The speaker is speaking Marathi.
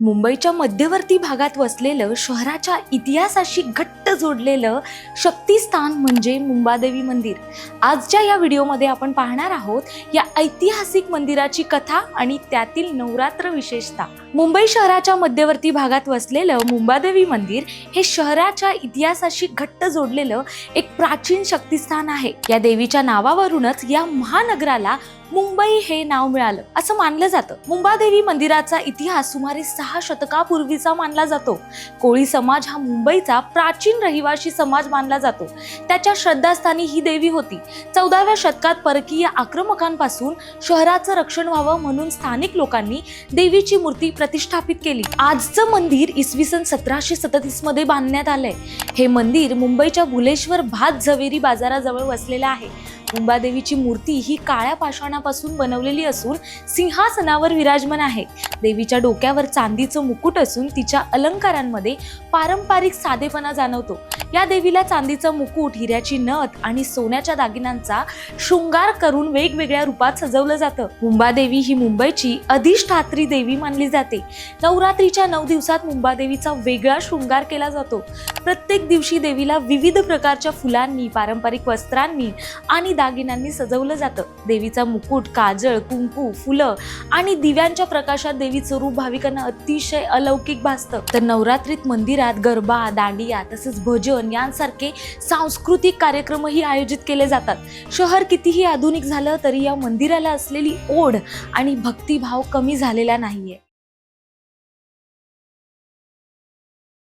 मुंबईच्या मध्यवर्ती भागात वसलेलं शहराच्या इतिहासाशी घट्ट जोडलेलं शक्तिस्थान म्हणजे मुंबादेवी मंदिर. आजच्या या व्हिडिओमध्ये आपण पाहणार आहोत या ऐतिहासिक मंदिराची कथा आणि त्यातील नवरात्र विशेषता. मुंबई शहराच्या मध्यवर्ती भागात वसलेलं मुंबादेवी मंदिर हे शहराच्या इतिहासाशी घट्ट जोडलेलं एक प्राचीन शक्तिस्थान आहे. या देवीच्या नावावरूनच या महानगराला मुंबई हे नाव मिळालं. असं मानलं जातं. मुंबादेवी मंदिराचा इतिहास सुमारे सहा शतकापूर्वीचा मानला जातो. कोळी समाज हा मुंबईचा प्राचीन रहिवासी समाज मानला जातो. त्याच्या श्रद्धास्थानी ही देवी होती. चौदाव्या शतकात परकीय आक्रमकांपासून शहराचं रक्षण व्हावं म्हणून स्थानिक लोकांनी देवीची मूर्ती प्रतिष्ठापित केली. आजचं मंदिर इसवी सन सतराशे सदतीसमध्ये बांधण्यात आलंय. हे मंदिर मुंबईच्या भुलेश्वर भात झवेरी बाजाराजवळ वसलेलं आहे. अंबादेवीची मूर्ती ही काळ्या पाषाणापासून बनवलेली असून सिंहासनावर विराजमान आहे. देवीच्या डोक्यावर चांदीचं मुकुट असून तिच्या अलंकारांमध्ये पारंपरिक साधेपणा जाणवतो. या देवीला चांदीचं मुकुट हिऱ्याची नथ आणि सोन्याच्या दागिन्यांचा शृंगार करून वेगवेगळ्या रूपात सजवलं जातं. मुंबादेवी ही मुंबईची अधिष्ठात्री देवी मानली जाते. नवरात्रीच्या नऊ दिवसात मुंबादेवीचा वेगळा शृंगार केला जातो. प्रत्येक दिवशी देवीला विविध प्रकारच्या फुलांनी पारंपरिक वस्त्रांनी आणि दागिन्यांनी सजवलं जातं. देवीचा मुकुट काजळ कुंकू फुलं आणि दिव्यांच्या प्रकाशात देवीचं रूप भाविकांना अतिशय अलौकिक भासतं. तर नवरात्रीत मंदिरात गरबा दांडिया तसंच भजन यांसारखे सांस्कृतिक कार्यक्रमही आयोजित केले जातात. शहर कितीही आधुनिक झालं तरी या मंदिराला असलेली ओढ आणि भक्तिभाव कमी झालेला नाहीये.